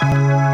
Thank you.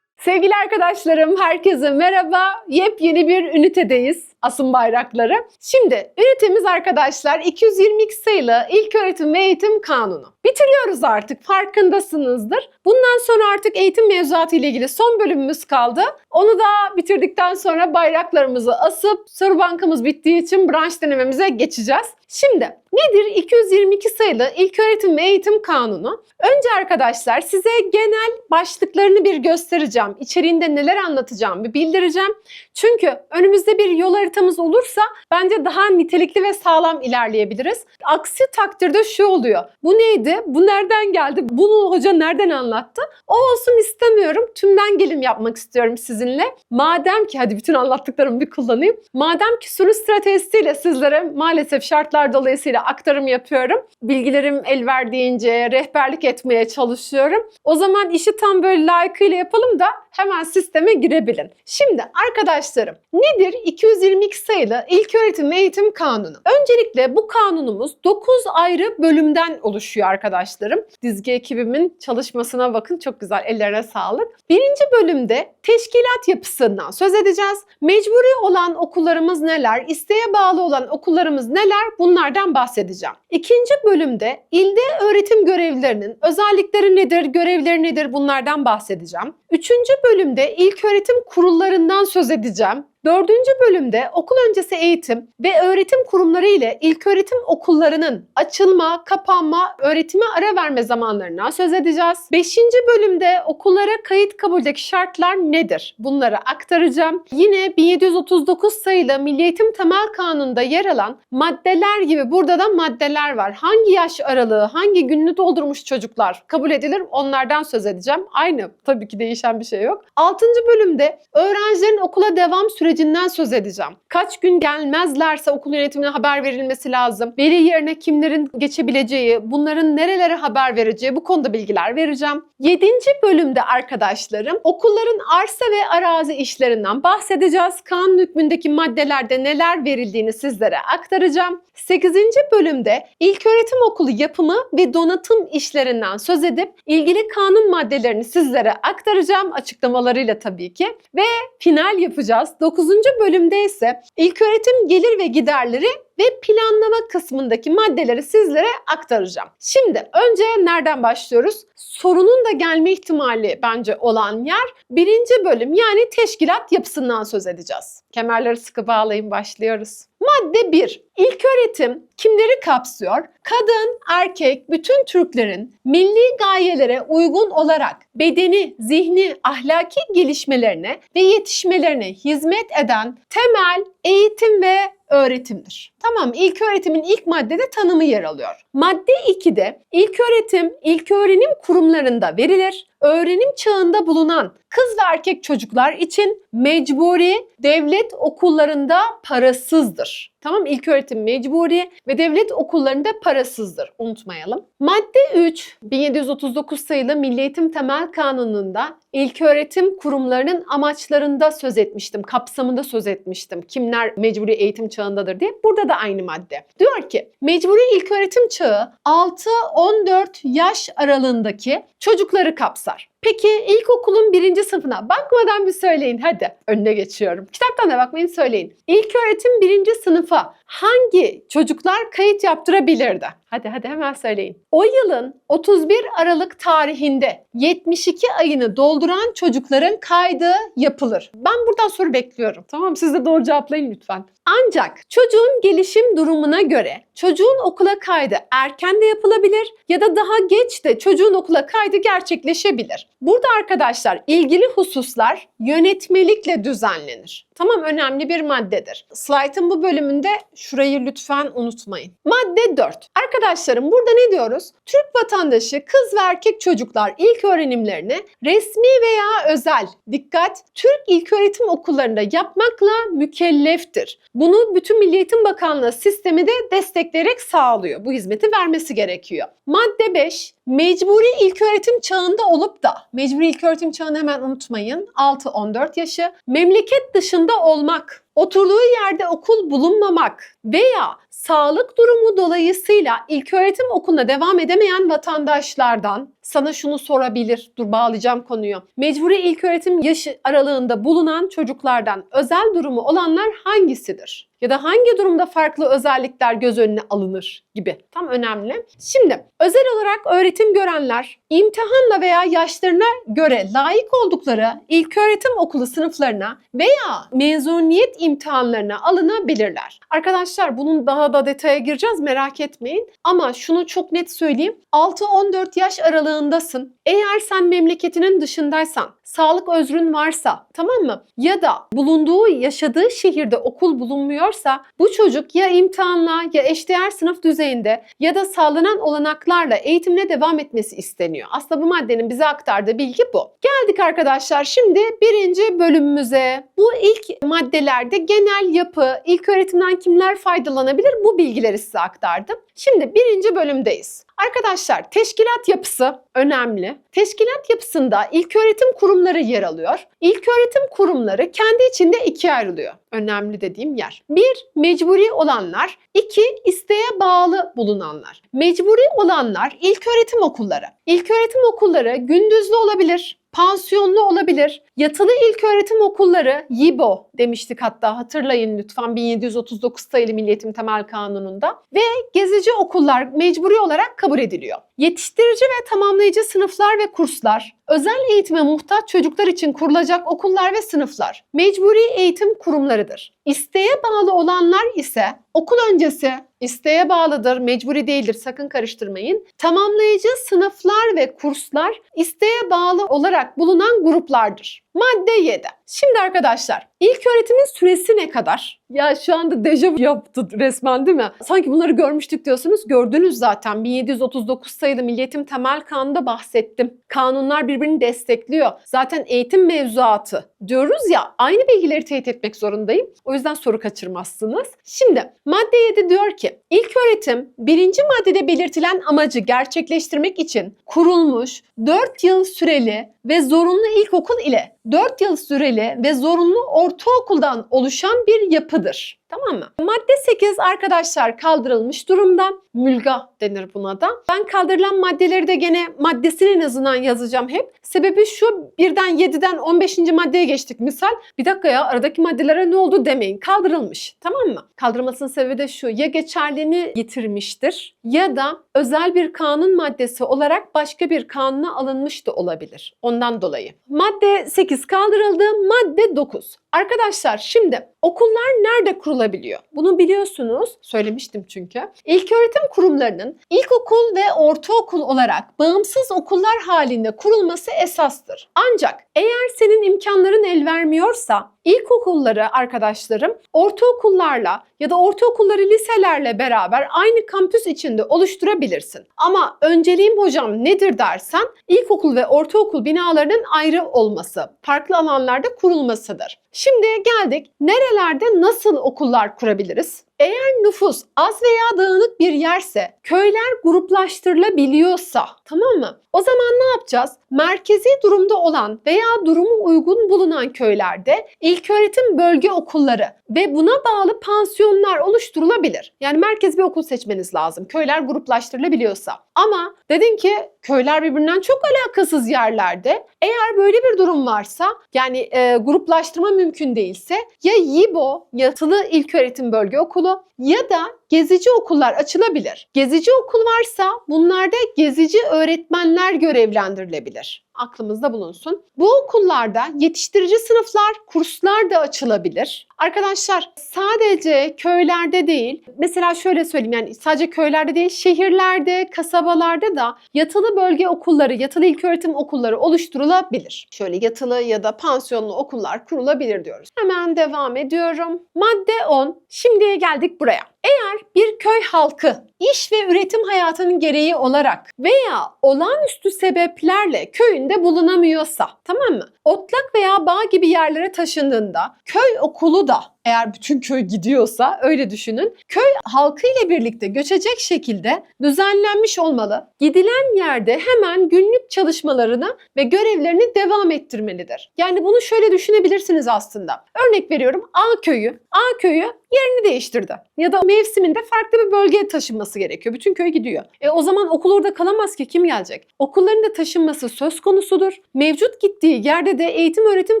Sevgili arkadaşlarım, herkese merhaba. Yepyeni bir ünitedeyiz. Asım bayrakları. Şimdi ünitemiz arkadaşlar 222 sayılı İlköğretim ve Eğitim Kanunu. Bitiriyoruz artık farkındasınızdır. Bundan sonra artık eğitim mevzuatı ile ilgili son bölümümüz kaldı. Onu da bitirdikten sonra bayraklarımızı asıp soru bankamız bittiği için branş denememize geçeceğiz. Şimdi nedir 222 sayılı İlköğretim ve Eğitim Kanunu? Önce arkadaşlar size genel başlıklarını bir göstereceğim. İçeriğinde neler anlatacağım bir bildireceğim. Çünkü önümüzde bir yol haritamız olursa bence daha nitelikli ve sağlam ilerleyebiliriz. Aksi takdirde şu oluyor. Bu neydi? Bu nereden geldi? Bunu hoca nereden anlattı? O olsun istemiyorum. Tümden gelim yapmak istiyorum sizinle. Madem ki hadi bütün anlattıklarımı bir kullanayım. Madem ki soru stratejisiyle sizlere maalesef şartlar dolayısıyla aktarım yapıyorum. Bilgilerim el verdiğince rehberlik etmeye çalışıyorum. O zaman işi tam böyle layıkıyla yapalım da hemen sisteme girebilin. Şimdi arkadaşlarım nedir 222 sayılı İlköğretim ve Eğitim Kanunu? Öncelikle bu kanunumuz 9 ayrı bölümden oluşuyor arkadaşlarım. Dizgi ekibimin çalışmasına bakın çok güzel ellerine sağlık. Birinci bölümde teşkilat yapısından söz edeceğiz. Mecburi olan okullarımız neler, isteğe bağlı olan okullarımız neler bunlardan bahsedeceğim. İkinci bölümde ilde öğretim görevlilerinin özellikleri nedir, görevleri nedir bunlardan bahsedeceğim. Üçüncü bölümde ilköğretim kurullarından söz edeceğim. Dördüncü bölümde okul öncesi eğitim ve öğretim kurumları ile ilköğretim okullarının açılma, kapanma, öğretime ara verme zamanlarından söz edeceğiz. Beşinci bölümde okullara kayıt kabuldeki şartlar nedir? Bunları aktaracağım. Yine 1739 sayılı Milli Eğitim Temel Kanunu'nda yer alan maddeler gibi burada da maddeler var. Hangi yaş aralığı, hangi gününü doldurmuş çocuklar kabul edilir onlardan söz edeceğim. Aynı tabii ki değişen bir şey yok. Altıncı bölümde öğrencilerin okula devam sürecinden söz edeceğim. Kaç gün gelmezlerse okul yönetimine haber verilmesi lazım. Veli yerine kimlerin geçebileceği, bunların nerelere haber vereceği bu konuda bilgiler vereceğim. Yedinci bölümde arkadaşlarım okulların arsa ve arazi işlerinden bahsedeceğiz. Kanun hükmündeki maddelerde neler verildiğini sizlere aktaracağım. 8. bölümde ilköğretim okulu yapımı ve donatım işlerinden söz edip ilgili kanun maddelerini sizlere aktaracağım açıklamalarıyla tabii ki ve final yapacağız. 9. bölümde ise ilköğretim gelir ve giderleri ve planlama kısmındaki maddeleri sizlere aktaracağım. Şimdi önce nereden başlıyoruz? Sorunun da gelme ihtimali bence olan yer birinci bölüm yani teşkilat yapısından söz edeceğiz. Kemerleri sıkı bağlayın başlıyoruz. Madde 1. İlköğretim kimleri kapsıyor? Kadın, erkek, bütün Türklerin milli gayelere uygun olarak bedeni, zihni, ahlaki gelişmelerine ve yetişmelerine hizmet eden temel eğitim ve öğretimdir. Tamam ilk öğretimin ilk maddede tanımı yer alıyor. Madde 2'de ilk öğretim ilk öğrenim kurumlarında verilir. Öğrenim çağında bulunan kız ve erkek çocuklar için mecburi devlet okullarında parasızdır. Tamam ilk öğretim mecburi ve devlet okullarında parasızdır. Unutmayalım. Madde 3 1739 sayılı Milli Eğitim Temel Kanunu'nda ilköğretim kurumlarının amaçlarında söz etmiştim. Kapsamında söz etmiştim. Kimler mecburi eğitim çağındadır diye. Burada da aynı madde. Diyor ki mecburi ilköğretim çağı 6-14 yaş aralığındaki çocukları kapsar. Peki ilkokulun birinci sınıfına bakmadan bir söyleyin hadi. Önüne geçiyorum. Kitaptan da bakmayın söyleyin. İlköğretim birinci sınıfa hangi çocuklar kayıt yaptırabilirdi? Hadi hadi hemen söyleyin. O yılın 31 Aralık tarihinde 72 ayını dolduran çocukların kaydı yapılır. Ben buradan soru bekliyorum. Tamam siz de doğru cevaplayın lütfen. Ancak çocuğun gelişim durumuna göre çocuğun okula kaydı erken de yapılabilir ya da daha geç de çocuğun okula kaydı gerçekleşebilir. Burada arkadaşlar ilgili hususlar yönetmelikle düzenlenir. Tamam önemli bir maddedir. Slaytın bu bölümünde şurayı lütfen unutmayın. Madde 4. Arkadaşlarım burada ne diyoruz? Türk vatandaşı kız ve erkek çocuklar ilk öğrenimlerini resmi veya özel dikkat Türk ilköğretim okullarında yapmakla mükelleftir. Bunu bütün Milli Eğitim Bakanlığı sistemi de destekleyerek sağlıyor. Bu hizmeti vermesi gerekiyor. Madde 5. Mecburi ilköğretim çağında olup da, mecburi ilköğretim çağını hemen unutmayın, 6-14 yaşı, memleket dışında olmak, oturduğu yerde okul bulunmamak veya sağlık durumu dolayısıyla ilköğretim okuluna devam edemeyen vatandaşlardan sana şunu sorabilir. Dur bağlayacağım konuyu. Mecburi ilköğretim yaşı aralığında bulunan çocuklardan özel durumu olanlar hangisidir? Ya da hangi durumda farklı özellikler göz önüne alınır gibi. Tam önemli. Şimdi özel olarak öğretim görenler imtihanla veya yaşlarına göre layık oldukları ilköğretim okulu sınıflarına veya mezuniyet imtihanlarına alınabilirler. Arkadaşlar bunun daha da detaya gireceğiz merak etmeyin. Ama şunu çok net söyleyeyim. 6-14 yaş aralığındasın. Eğer sen memleketinin dışındaysan, sağlık özrün varsa tamam mı? Ya da bulunduğu, yaşadığı şehirde okul bulunmuyorsa bu çocuk ya imtihanla ya eşdeğer sınıf düzeyinde ya da sağlanan olanaklarla eğitimine devam etmesi isteniyor. Aslında bu maddenin bize aktardığı bilgi bu. Geldik arkadaşlar şimdi birinci bölümümüze. Bu ilk maddelerde genel yapı, ilk öğretimden kimler faydalanabilir bu bilgileri size aktardım. Şimdi birinci bölümdeyiz. Arkadaşlar teşkilat yapısı önemli. Teşkilat yapısında ilköğretim kurumları yer alıyor. İlköğretim kurumları kendi içinde ikiye ayrılıyor. Önemli dediğim yer. Bir, mecburi olanlar. iki isteğe bağlı bulunanlar. Mecburi olanlar ilköğretim okulları. İlköğretim okulları gündüzlü olabilir, pansiyonlu olabilir. Yatılı ilköğretim okulları YİBO demiştik hatta hatırlayın lütfen 1739 sayılı Milli Eğitim Temel Kanunu'nda ve gezici okullar mecburi olarak kabul ediliyor. Yetiştirici ve tamamlayıcı sınıflar ve kurslar, özel eğitime muhtaç çocuklar için kurulacak okullar ve sınıflar mecburi eğitim kurumlarıdır. İsteğe bağlı olanlar ise okul öncesi isteğe bağlıdır, mecburi değildir sakın karıştırmayın. Tamamlayıcı sınıflar ve kurslar isteğe bağlı olarak bulunan gruplardır. Madde 7. Şimdi arkadaşlar ilk öğretimin süresi ne kadar? Ya şu anda dejavu yaptı resmen değil mi? Sanki bunları görmüştük diyorsunuz. Gördünüz zaten 1739 sayılı Milli Eğitim Temel Kanunu'nda bahsettim. Kanunlar birbirini destekliyor. Zaten eğitim mevzuatı diyoruz ya aynı bilgileri teyit etmek zorundayım. O yüzden soru kaçırmazsınız. Şimdi madde 7 diyor ki ilk öğretim birinci maddede belirtilen amacı gerçekleştirmek için kurulmuş 4 yıl süreli ve zorunlu ilkokul ile 4 yıl süreli ve zorunlu ortaokuldan oluşan bir yapıdır. Tamam mı? Madde 8 arkadaşlar kaldırılmış durumda. Mülga denir buna da. Ben kaldırılan maddeleri de gene maddesini en azından yazacağım hep. Sebebi şu birden 7'den 15. maddeye geçtik misal. Bir dakika ya aradaki maddelere ne oldu demeyin. Kaldırılmış. Tamam mı? Kaldırılmasının sebebi de şu. Ya geçerliğini yitirmiştir ya da özel bir kanun maddesi olarak başka bir kanuna alınmış da olabilir. Ondan dolayı. Madde 8 kaldırıldı. Madde 9. Arkadaşlar şimdi okullar nerede kurulabiliyor? Bunu biliyorsunuz. Söylemiştim çünkü. İlköğretim kurumlarının ilkokul ve ortaokul olarak bağımsız okullar halinde kurulması esastır. Ancak eğer senin imkanların el vermiyorsa ilkokulları arkadaşlarım ortaokullarla ya da ortaokulları liselerle beraber aynı kampüs içinde oluşturabilirsin. Ama önceliğim hocam nedir dersen ilkokul ve ortaokul binalarının ayrı olması, farklı alanlarda kurulmasıdır. Şimdi geldik nerelerde nasıl okullar kurabiliriz? Eğer nüfus az veya dağınık bir yerse, köyler gruplaştırılabiliyorsa, tamam mı? O zaman ne yapacağız? Merkezi durumda olan veya durumu uygun bulunan köylerde ilköğretim bölge okulları ve buna bağlı pansiyonlar oluşturulabilir. Yani merkez bir okul seçmeniz lazım. Köyler gruplaştırılabiliyorsa. Ama dedin ki köyler birbirinden çok alakasız yerlerde. Eğer böyle bir durum varsa yani e, gruplaştırma mümkün değilse ya YİBO yatılı ilköğretim bölge okulu ya da gezici okullar açılabilir. Gezici okul varsa bunlarda gezici öğretmenler görevlendirilebilir. Aklımızda bulunsun. Bu okullarda yetiştirici sınıflar, kurslar da açılabilir. Arkadaşlar sadece köylerde değil, mesela şöyle söyleyeyim yani sadece köylerde değil, şehirlerde, kasabalarda da yatılı bölge okulları, yatılı ilköğretim okulları oluşturulabilir. Şöyle yatılı ya da pansiyonlu okullar kurulabilir diyoruz. Hemen devam ediyorum. Madde 10. Şimdiye geldik buraya. Eğer bir köy halkı iş ve üretim hayatının gereği olarak veya olağanüstü sebeplerle köyünde bulunamıyorsa tamam mı? Otlak veya bağ gibi yerlere taşındığında köy okulu da Eğer bütün köy gidiyorsa öyle düşünün. Köy halkıyla birlikte göçecek şekilde düzenlenmiş olmalı. Gidilen yerde hemen günlük çalışmalarını ve görevlerini devam ettirmelidir. Yani bunu şöyle düşünebilirsiniz aslında. Örnek veriyorum A köyü. A köyü yerini değiştirdi. Ya da mevsiminde farklı bir bölgeye taşınması gerekiyor. Bütün köy gidiyor. E o zaman okul orada kalamaz ki kim gelecek? Okulların da taşınması söz konusudur. Mevcut gittiği yerde de eğitim öğretim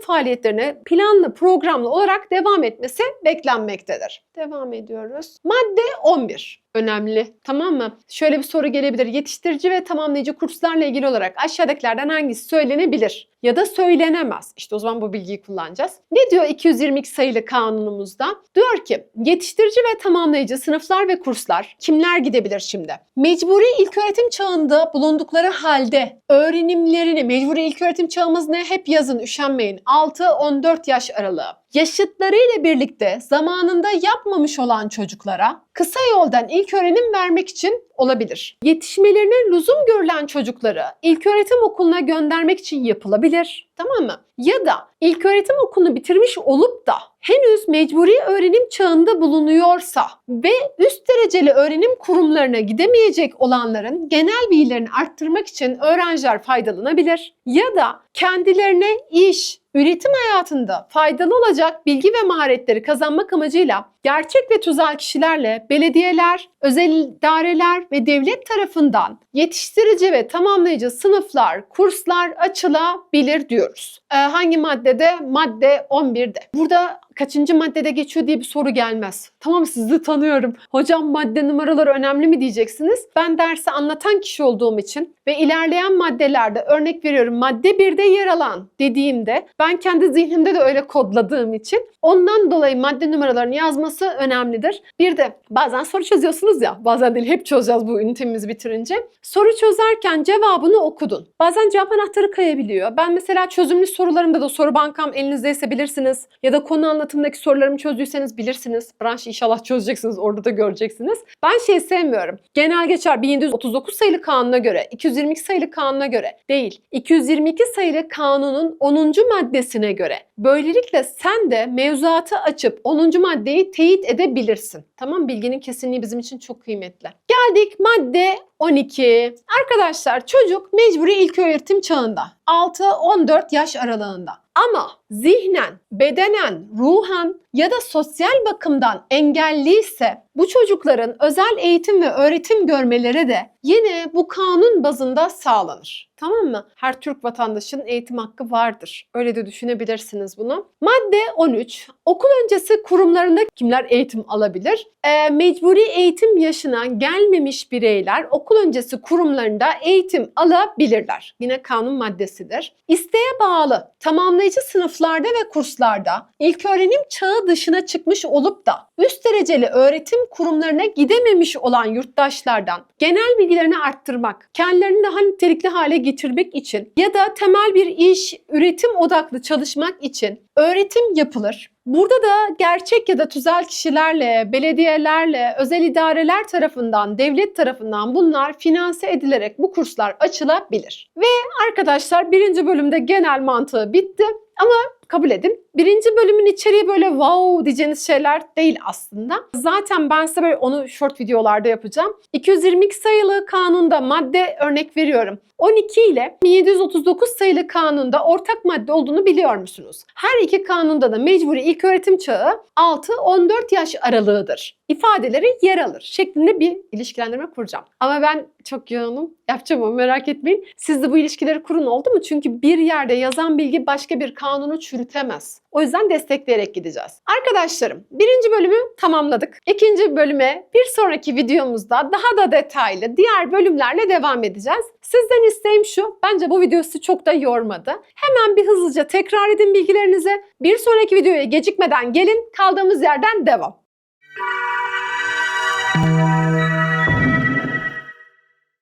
faaliyetlerine planlı programlı olarak devam etmesi beklenmektedir. Devam ediyoruz. Madde 11 önemli. Tamam mı? Şöyle bir soru gelebilir. Yetiştirici ve tamamlayıcı kurslarla ilgili olarak aşağıdakilerden hangisi söylenebilir ya da söylenemez? İşte o zaman bu bilgiyi kullanacağız. Ne diyor 222 sayılı kanunumuzda? Diyor ki yetiştirici ve tamamlayıcı sınıflar ve kurslar kimler gidebilir şimdi? Mecburi ilköğretim çağında bulundukları halde öğrenimlerini, mecburi ilköğretim çağımız ne? Hep yazın üşenmeyin. 6-14 yaş aralığı yaşıtlarıyla birlikte zamanında yapmamış olan çocuklara kısa yoldan ilk öğrenim vermek için olabilir. Yetişmelerine lüzum görülen çocukları ilköğretim okuluna göndermek için yapılabilir. Tamam mı? Ya da ilköğretim okulunu bitirmiş olup da henüz mecburi öğrenim çağında bulunuyorsa ve üst dereceli öğrenim kurumlarına gidemeyecek olanların genel bilgilerini arttırmak için öğrenciler faydalanabilir. Ya da kendilerine iş, üretim hayatında faydalı olacak bilgi ve maharetleri kazanmak amacıyla gerçek ve tüzel kişilerle belediyeler, özel idareler ve devlet tarafından yetiştirici ve tamamlayıcı sınıflar, kurslar açılabilir diyoruz. Ee, hangi maddede? Madde 11'de. Burada kaçıncı maddede geçiyor diye bir soru gelmez. Tamam sizi tanıyorum. Hocam madde numaraları önemli mi diyeceksiniz. Ben dersi anlatan kişi olduğum için ve ilerleyen maddelerde örnek veriyorum madde 1'de yer alan dediğimde ben kendi zihnimde de öyle kodladığım için ondan dolayı madde numaralarını yazması önemlidir. Bir de bazen soru çözüyorsunuz ya bazen değil hep çözeceğiz bu ünitemizi bitirince. Soru çözerken cevabını okudun. Bazen cevap anahtarı kayabiliyor. Ben mesela çözümlü sorularımda da soru bankam elinizdeyse bilirsiniz. Ya da konu anlatımdaki sorularımı çözdüyseniz bilirsiniz. Branş inşallah çözeceksiniz orada da göreceksiniz. Ben şey sevmiyorum. Genel geçer 1739 sayılı kanuna göre, 222 sayılı kanuna göre değil. 222 sayılı kanunun 10. maddesine göre. Böylelikle sen de mevzuatı açıp 10. maddeyi teyit edebilirsin. Tamam bilginin kesinliği bizim için çok kıymetli. Geldik madde 12. Arkadaşlar çocuk mecburi ilköğretim çağında. 6-14 yaş aralığında. Ama zihnen, bedenen, ruhan ya da sosyal bakımdan engelliyse bu çocukların özel eğitim ve öğretim görmeleri de yine bu kanun bazında sağlanır. Tamam mı? Her Türk vatandaşının eğitim hakkı vardır. Öyle de düşünebilirsiniz bunu. Madde 13. Okul öncesi kurumlarında kimler eğitim alabilir? Ee, mecburi eğitim yaşına gelmemiş bireyler okul öncesi kurumlarında eğitim alabilirler. Yine kanun maddesidir. İsteğe bağlı tamamlayıcı sınıflarda ve kurslarda ilköğrenim çağı dışına çıkmış olup da üst dereceli öğretim kurumlarına gidememiş olan yurttaşlardan genel bilgilerini arttırmak, kendilerini daha nitelikli hale getirmek için ya da temel bir iş, üretim odaklı çalışmak için öğretim yapılır. Burada da gerçek ya da tüzel kişilerle, belediyelerle, özel idareler tarafından, devlet tarafından bunlar finanse edilerek bu kurslar açılabilir. Ve arkadaşlar birinci bölümde genel mantığı bitti. Ama kabul edin. Birinci bölümün içeriği böyle wow diyeceğiniz şeyler değil aslında. Zaten ben size böyle onu short videolarda yapacağım. 222 sayılı kanunda madde örnek veriyorum. 12 ile 1739 sayılı kanunda ortak madde olduğunu biliyor musunuz? Her iki kanunda da mecburi ilköğretim çağı 6-14 yaş aralığıdır. İfadeleri yer alır şeklinde bir ilişkilendirme kuracağım. Ama ben çok yoğunum. Yapacağım ama merak etmeyin. Siz de bu ilişkileri kurun oldu mu? Çünkü bir yerde yazan bilgi başka bir kanunu çürütemez. O yüzden destekleyerek gideceğiz. Arkadaşlarım birinci bölümü tamamladık. İkinci bölüme bir sonraki videomuzda daha da detaylı diğer bölümlerle devam edeceğiz. Sizden isteğim şu, bence bu video sizi çok da yormadı. Hemen bir hızlıca tekrar edin bilgilerinizi. Bir sonraki videoya gecikmeden gelin, kaldığımız yerden devam.